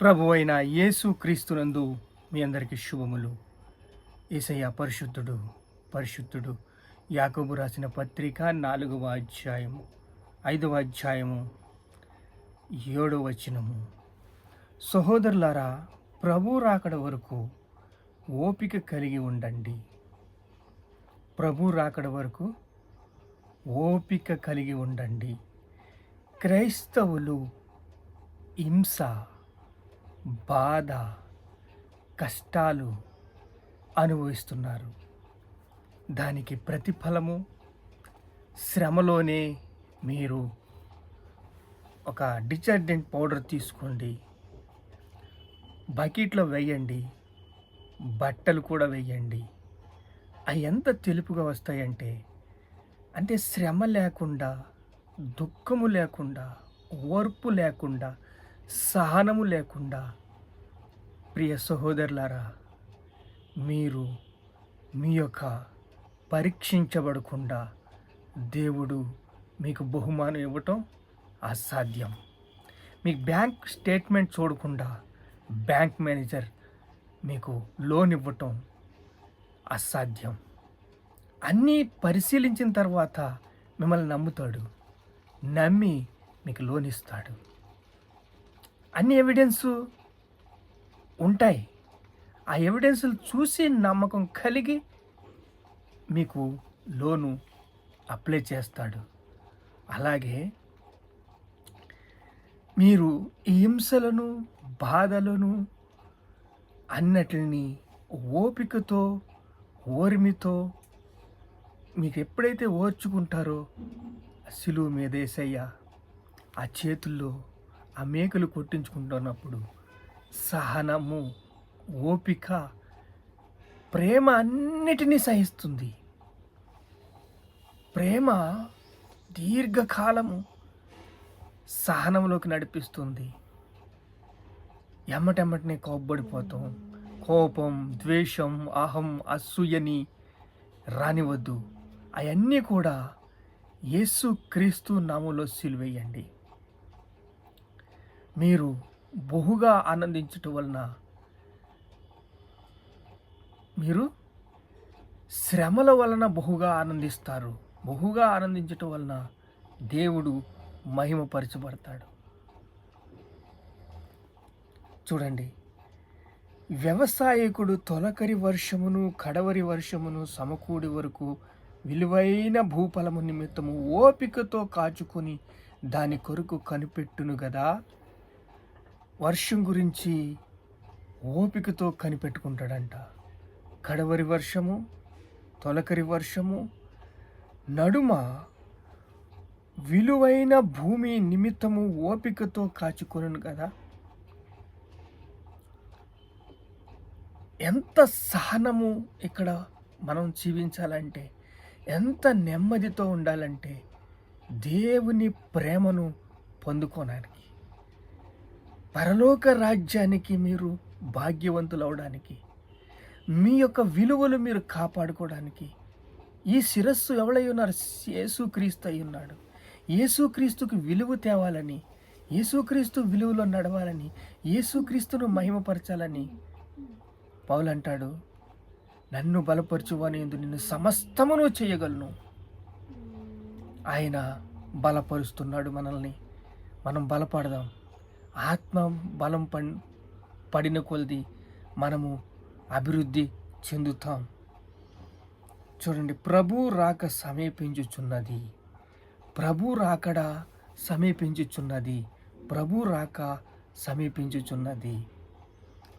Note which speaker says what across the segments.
Speaker 1: ప్రభు అయిన యేసు క్రీస్తునందు మీ అందరికీ శుభములు. ఏసయ్య పరిశుద్ధుడు పరిశుద్ధుడు. యాకబు రాసిన పత్రిక నాలుగవ అధ్యాయము ఐదవ అధ్యాయము ఏడవ వచనము. సహోదరులారా ప్రభు రాకడ వరకు ఓపిక కలిగి ఉండండి. ప్రభు రాకడ వరకు ఓపిక కలిగి ఉండండి. క్రైస్తవులు హింస బాధ కష్టాలు అనుభవిస్తున్నారు. దానికి ప్రతిఫలము శ్రమలోనే మీరు ఒక డిటర్జెంట్ పౌడర్ తీసుకోండి. బకెట్లో వేయండి. బట్టలు కూడా వేయండి. అవి ఎంత తెలుపుగా వస్తాయంటే అంటే శ్రమ లేకుండా దుఃఖము లేకుండా ఓర్పు లేకుండా సహనము లేకుండా. ప్రియ సహోదరులారా మీరు మీ యొక్క పరీక్షించబడకుండా దేవుడు మీకు బహుమానం ఇవ్వటం అసాధ్యం. మీకు బ్యాంక్ స్టేట్మెంట్ చూడకుండా బ్యాంక్ మేనేజర్ మీకు లోన్ ఇవ్వటం అసాధ్యం. అన్నీ పరిశీలించిన తర్వాత మిమ్మల్ని నమ్ముతాడు. నమ్మి మీకు లోన్ ఇస్తాడు. అన్ని ఎవిడెన్స్ ఉంటాయి. ఆ ఎవిడెన్స్లు చూసి నమ్మకం కలిగి మీకు లోను అప్లై చేస్తాడు. అలాగే మీరు ఈ హింసలను బాధలను అన్నటిని ఓపికతో ఓర్మితో మీకు ఎప్పుడైతే ఓర్చుకుంటారో సిలువు మీదేసయ్యా ఆ చేతుల్లో ఆ మేకలు కొట్టించుకుంటున్నప్పుడు సహనము ఓపిక ప్రేమ అన్నిటినీ సహిస్తుంది. ప్రేమ దీర్ఘకాలము సహనంలోకి నడిపిస్తుంది. ఎమ్మటెమ్మటనే కోప్పడిపోతాం. కోపం ద్వేషం అహం అసూయని రానివద్దు. అవన్నీ కూడా యేసు క్రీస్తు నామంలో సిలువేయండి మీరు బహుగా ఆనందించటం వలన మీరు శ్రమల వలన బహుగా ఆనందిస్తారు. బహుగా ఆనందించటం వలన దేవుడు మహిమపరచబడతాడు. చూడండి. వ్యవసాయకుడు తొలకరి వర్షమును కడవరి వర్షమును సమకూడి వరకు విలువైన భూఫలము నిమిత్తము ఓపికతో కాచుకొని దాని కొరకు కనిపెట్టును కదా వర్షం గురించి ఓపికతో కనిపెట్టుకుంటాడంట. కడవరి వర్షము తొలకరి వర్షము నడుమ విలువైన భూమి నిమిత్తము ఓపికతో కాచుకొను కదా. ఎంత సహనము ఇక్కడ మనం జీవించాలంటే ఎంత నెమ్మదితో ఉండాలంటే దేవుని ప్రేమను పొందుకోవడానికి పరలోక రాజ్యానికి మీరు భాగ్యవంతులు అవడానికి మీ యొక్క విలువలు మీరు కాపాడుకోవడానికి ఈ శిరస్సు ఎవడై ఉన్నారు? యేసుక్రీస్తు అయి ఉన్నాడు. యేసుక్రీస్తుకు విలువ తేవాలని యేసుక్రీస్తు విలువలో నడవాలని యేసుక్రీస్తును మహిమపరచాలని పౌలంటాడు నన్ను బలపరచువనేందు నిన్ను సమస్తమును చేయగలను. ఆయన బలపరుస్తున్నాడు మనల్ని. మనం బలపడదాం. ఆత్మ బలం పం పడిన కొలది మనము అభివృద్ధి చెందుతాం. చూడండి ప్రభు రాక సమీపించుచున్నది. ప్రభు రాకడ సమీపించుచున్నది. ప్రభు రాక సమీపించుచున్నది.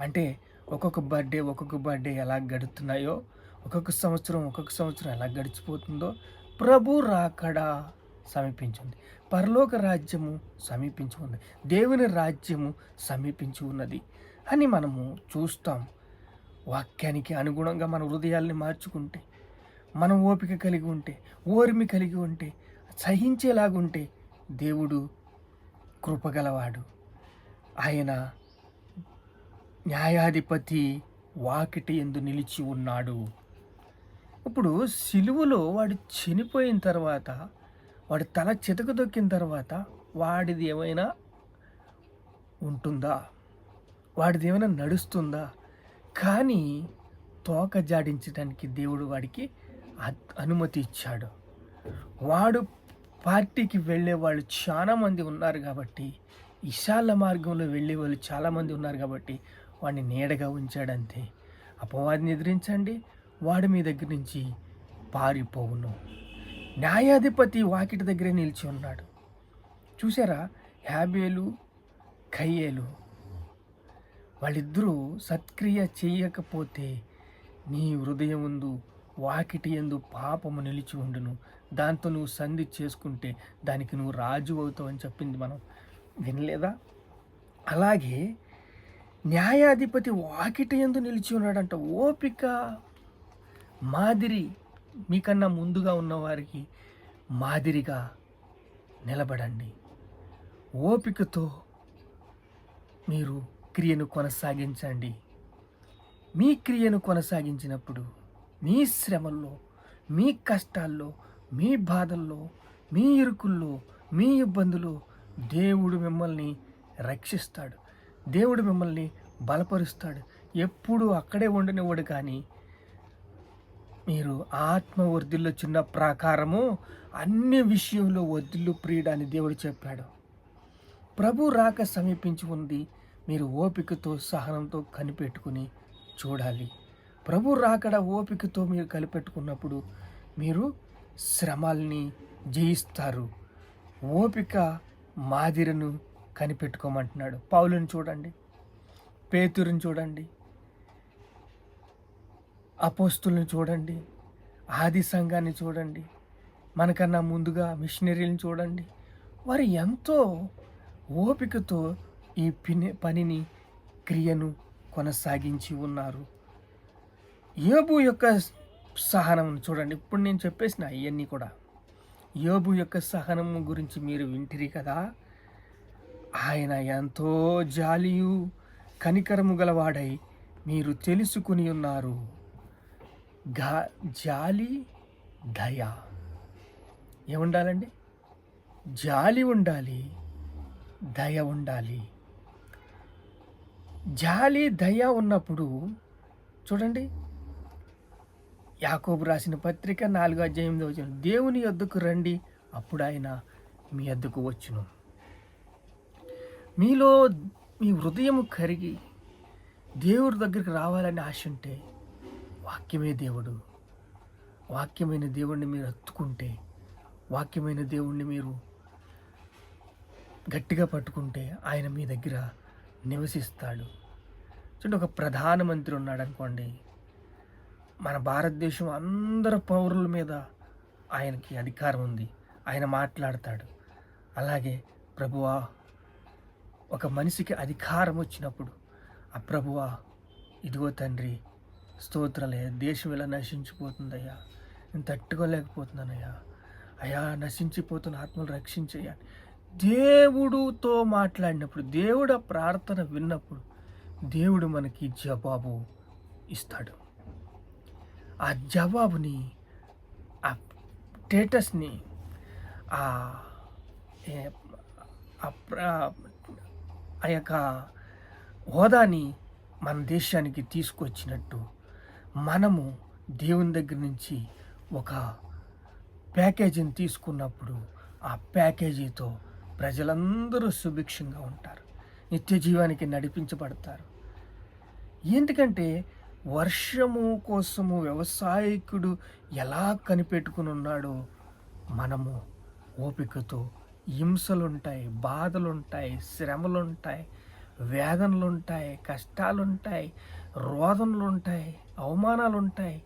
Speaker 1: అంటే ఒక్కొక్క బర్త్డే ఒక్కొక్క బర్త్డే ఎలా గడుతున్నాయో ఒక్కొక్క సంవత్సరం ఒక్కొక్క సంవత్సరం ఎలా గడిచిపోతుందో ప్రభు రాకడ సమీపించింది. పరలోక రాజ్యము సమీపించి ఉంది దేవుని రాజ్యము సమీపించి ఉన్నది అని మనము చూస్తాం. వాక్యానికి అనుగుణంగా మన హృదయాల్ని మార్చుకుంటే మనం ఓపిక కలిగి ఉంటే ఓర్మి కలిగి ఉంటే సహించేలాగుంటే దేవుడు కృపగలవాడు. ఆయన న్యాయాధిపతి వాకిటి ఎందు నిలిచి ఉన్నాడు. ఇప్పుడు సిలువలో వాడు చనిపోయిన తర్వాత వాడి తల చితక దొక్కిన తర్వాత వాడిది ఏమైనా ఉంటుందా? వాడిది ఏమైనా నడుస్తుందా? కానీ తోక జాడించడానికి దేవుడు వాడికి అ- అనుమతి ఇచ్చాడు. వాడు పార్టీకి వెళ్ళే వాళ్ళు చాలామంది ఉన్నారు కాబట్టి విశాల మార్గంలో వెళ్ళే వాళ్ళు చాలామంది ఉన్నారు కాబట్టి వాడిని నీడగా ఉంచాడంతే. అపవాదిని ఎదిరించండి. వాడు మీ దగ్గర నుంచి పారిపోవును. న్యాయాధిపతి వాకిటి దగ్గరే నిలిచి ఉన్నాడు. చూసారా హ్యాబేలు కయ్యేలు వాళ్ళిద్దరూ సత్క్రియ చేయకపోతే నీ హృదయం ముందు వాకిటి ఎందు పాపము నిలిచి ఉండును. దాంతో నువ్వు సంధి చేసుకుంటే దానికి నువ్వు రాజు అవుతావు అని చెప్పింది మనం. వినలేదా? అలాగే న్యాయాధిపతి వాకిటి ఎందు నిలిచి ఉన్నాడంట. ఓపిక మాదిరి మీకన్నా ముందుగా ఉన్నవారికి మాదిరిగా నిలబడండి. ఓపికతో మీరు క్రియను కొనసాగించండి. మీ క్రియను కొనసాగించినప్పుడు మీ శ్రమల్లో మీ కష్టాల్లో మీ బాధల్లో మీ ఇరుకుల్లో మీ ఇబ్బందులు దేవుడు మిమ్మల్ని రక్షిస్తాడు. దేవుడు మిమ్మల్ని బలపరుస్తాడు. ఎప్పుడు అక్కడే ఉండనివాడు కానీ మీరు ఆత్మ వర్ధిల్లో చిన్న ప్రకారము అన్ని విషయంలో వర్ధిల్లు అని దేవుడు చెప్పాడు. ప్రభు రాక సమీపించి ఉంది. మీరు ఓపికతో సహనంతో కనిపెట్టుకుని చూడాలి. ప్రభు రాకడ ఓపికతో మీరు కనిపెట్టుకున్నప్పుడు మీరు శ్రమల్ని జయిస్తారు. ఓపిక మాదిరను కనిపెట్టుకోమంటున్నాడు. పౌలను చూడండి పేతురుని చూడండి అపోస్తుల్ని చూడండి ఆది సంఘాన్ని చూడండి మనకన్నా ముందుగా మిషనరీలను చూడండి. వారు ఎంతో ఓపికతో ఈ పిని పనిని క్రియను కొనసాగించి ఉన్నారు. యోబు యొక్క సహనం చూడండి. ఇప్పుడు నేను చెప్పేసిన ఇవన్నీ కూడా. యోబు యొక్క సహనం గురించి మీరు వింటిరి కదా. ఆయన ఎంతో జాలియు కనికరము గలవాడై మీరు తెలుసుకుని ఉన్నారు. గా జాలి దయ. ఏముండాలండి? జాలి ఉండాలి దయ ఉండాలి. జాలి దయ ఉన్నప్పుడు చూడండి యాకోబు రాసిన పత్రిక నాలుగు అధ్యాయం వచ్చిన దేవుని యొద్దకు రండి అప్పుడు ఆయన మీ యొద్దకు వచ్చును. మీలో మీ హృదయం కరిగి దేవుడి దగ్గరికి రావాలని ఆశ ఉంటే వాక్యమే దేవుడు. వాక్యమైన దేవుణ్ణి మీరు హత్తుకుంటే వాక్యమైన దేవుణ్ణి మీరు గట్టిగా పట్టుకుంటే ఆయన మీ దగ్గర నివసిస్తాడు. చూడండి ఒక ప్రధానమంత్రి ఉన్నాడు అనుకోండి. మన భారతదేశం అందరు పౌరుల మీద ఆయనకి అధికారం ఉంది. ఆయన మాట్లాడతాడు. అలాగే ప్రభువా ఒక మనిషికి అధికారం వచ్చినప్పుడు ఆ ప్రభువా ఇదిగో తండ్రి స్తోత్రాలే దేశం ఇలా నశించిపోతుందయ్యా. నేను తట్టుకోలేకపోతున్నానయ్యా. అయ్యా నశించిపోతున్న ఆత్మలు రక్షించయ్యా. దేవుడుతో మాట్లాడినప్పుడు దేవుడు ఆ ప్రార్థన విన్నప్పుడు దేవుడు మనకి జవాబు ఇస్తాడు. ఆ జవాబుని ఆ స్టేటస్ని ఆ ఆ యొక్క హోదాని మన దేశానికి తీసుకొచ్చినట్టు మనము దేవుని దగ్గర నుంచి ఒక ప్యాకేజీని తీసుకున్నప్పుడు ఆ ప్యాకేజీతో ప్రజలందరూ సుభిక్షంగా ఉంటారు. నిత్య జీవానికి నడిపించబడతారు. ఎందుకంటే వర్షము కోసము వ్యవసాయకుడు ఎలా కనిపెట్టుకుని ఉన్నాడో మనము ఓపికతో హింసలుంటాయి బాధలుంటాయి శ్రమలుంటాయి. వేదనలుంటాయి కష్టాలుంటాయి రోదనలుంటాయి అవమానాలుంటాయి.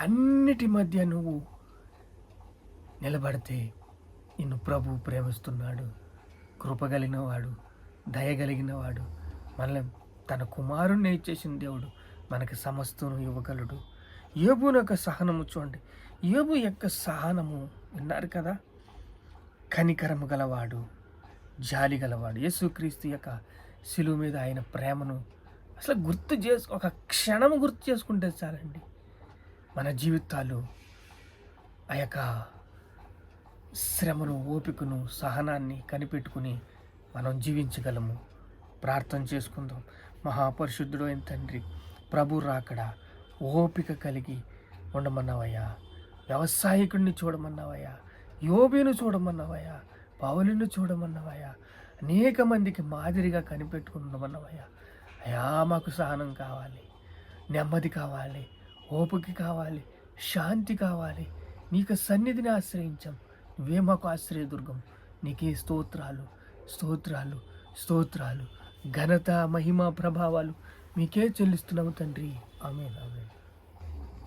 Speaker 1: అన్నిటి మధ్య నువ్వు నిలబడితే నిన్ను ప్రభు ప్రేమిస్తున్నాడు. కృపగలిగిన వాడు దయగలిగిన వాడు మనల్ని తన కుమారుణ్ణి ఇచ్చేసిన దేవుడు మనకి సమస్తను ఇవ్వగలడు. ఏబుని యొక్క సహనము చూడండి. ఏబు యొక్క సహనము విన్నారు కదా? కనికరము గలవాడు జాలి గలవాడు. యేసుక్రీస్తు యొక్క శిలువు మీద ఆయన ప్రేమను అసలు గుర్తు చేసు ఒక క్షణము గుర్తు చేసుకుంటే చాలండి. మన జీవితాలు ఆ యొక్క శ్రమను ఓపికను సహనాన్ని కనిపెట్టుకుని మనం జీవించగలము. ప్రార్థన చేసుకుందాం. మహాపరిశుద్ధుడు అయిన తండ్రి ప్రభు రాకడ ఓపిక కలిగి ఉండమన్నావయ్యా. వ్యవసాయకుడిని చూడమన్నావయ్యా. యోబిని చూడమన్నావయ్యా. పౌలుని చూడమన్నావయ్యా. అనేక మందికి మాదిరిగా కనిపెట్టుకుంటున్నామన్నవయ్యా. అయ్యా మాకు సహనం కావాలి నెమ్మది కావాలి ఓపిక కావాలి శాంతి కావాలి. నీకు సన్నిధిని ఆశ్రయించాం. నువ్వే మాకు ఆశ్రయదుర్గం నీకే స్తోత్రాలు స్తోత్రాలు స్తోత్రాలు. ఘనత మహిమ ప్రభావాలు మీకే చెల్లిస్తున్నాము తండ్రి. ఆమె ఆమె